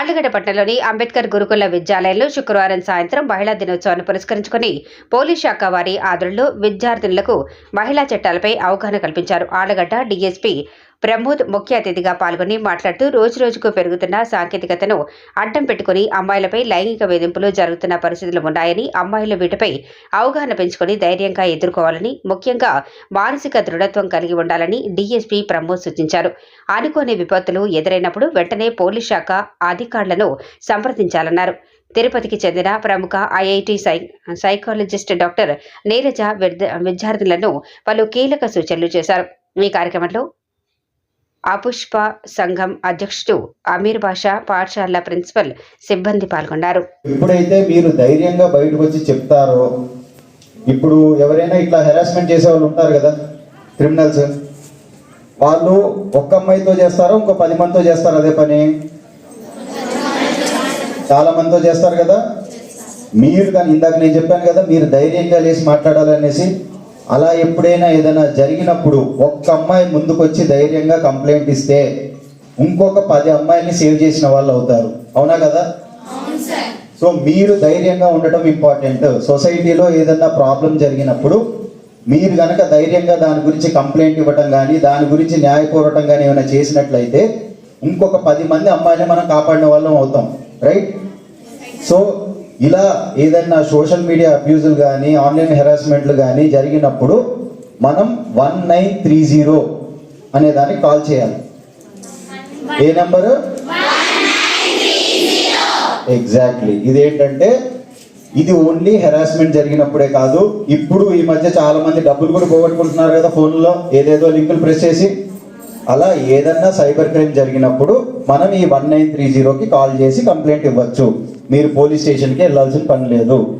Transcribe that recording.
ఆళ్ళగడ్డ పట్టణంలోని అంబేద్కర్ గురుకుల విద్యాలయంలో శుక్రవారం సాయంత్రం మహిళా దినోత్సవాన్ని పురస్కరించుకుని పోలీస్ శాఖ వారి ఆధ్వర్యంలో విద్యార్థినులకు మహిళా చట్టాలపై అవగాహన కల్పించారు. ఆళ్ళగడ్డ డీఎస్పీ ప్రమోద్ ముఖ్య అతిథిగా పాల్గొని మాట్లాడుతూ రోజు రోజుకు పెరుగుతున్న సాంకేతికతను అడ్డం పెట్టుకుని అమ్మాయిలపై లైంగిక వేధింపులు జరుగుతున్న పరిస్థితులు ఉన్నాయని అమ్మాయిలు వీటిపై అవగాహన పెంచుకొని ధైర్యంగా ఎదుర్కోవాలని ముఖ్యంగా మానసిక దృఢత్వం కలిగి ఉండాలని డీఎస్పీ ప్రమోద్ సూచించారు. అనుకోని విపత్తులు ఎదురైనప్పుడు వెంటనే పోలీస్ శాఖ అధికారులను సంప్రదించాలన్నారు. తిరుపతికి చెందిన ప్రముఖ ఐఐటి సై సైకాలజిస్ట్ డాక్టర్ నీరజ విద్య- విద్యార్థులను పలు కీలక సూచనలు చేశారు. ఈ కార్యక్రమంలో అపుష్ప సంఘం అధ్యక్షుడు అమీర్ బాషా పాఠశాల ప్రిన్సిపల్ సిబ్బంది పాల్గొన్నారు. ఎప్పుడైతే మీరు ధైర్యంగా బయటకు వచ్చి చెప్తారో ఇప్పుడు ఎవరైనా ఇట్లా హెరాస్మెంట్ చేసే వాళ్ళు ఉంటారు కదా క్రిమినల్స్ వాళ్ళు ఒక్క అమ్మాయితో చేస్తారు ఇంకో పది మందితో చేస్తారు అదే పని? చాలా మందితో చేస్తారు కదా. మీరు కానీ ఇందాక నేను చెప్పాను కదా మీరు ధైర్యంగా లేచి మాట్లాడాలనేసి అలా ఎప్పుడైనా ఏదైనా జరిగినప్పుడు ఒక్క అమ్మాయి ముందుకొచ్చి ధైర్యంగా కంప్లైంట్ ఇస్తే ఇంకొక పది అమ్మాయిల్ని సేవ్ చేసిన వాళ్ళు అవుతారు. అవునా కదా? సో మీరు ధైర్యంగా ఉండటం ఇంపార్టెంట్. సొసైటీలో ఏదన్నా ప్రాబ్లం జరిగినప్పుడు మీరు గనక ధైర్యంగా దాని గురించి కంప్లైంట్ ఇవ్వటం కానీ దాని గురించి న్యాయ కోరటం కానీ ఏమైనా చేసినట్లయితే ఇంకొక పది మంది అమ్మాయిని మనం కాపాడిన వాళ్ళం అవుతాం. రైట్? సో ఇలా ఏదైనా సోషల్ మీడియా అబ్యూజులు కానీ ఆన్లైన్ హెరాస్మెంట్లు కానీ జరిగినప్పుడు మనం వన్ నైన్ త్రీ జీరో అనే దానికి కాల్ చేయాలి. ఏ నెంబరు? ఎగ్జాక్ట్లీ ఇదేంటంటే ఇది ఓన్లీ హెరాస్మెంట్ జరిగినప్పుడే కాదు ఇప్పుడు ఈ మధ్య చాలా మంది డబ్బులు కూడా పోగొట్టుకుంటున్నారు కదా ఫోన్లో ఏదేదో లింకులు ప్రెస్ చేసి. అలా ఏదన్నా సైబర్ క్రైమ్ జరిగినప్పుడు మనం ఈ వన్ నైన్ త్రీ జీరోకి కాల్ చేసి కంప్లైంట్ ఇవ్వచ్చు. మీరు పోలీస్ స్టేషన్కి వెళ్ళాల్సిన పని లేదు.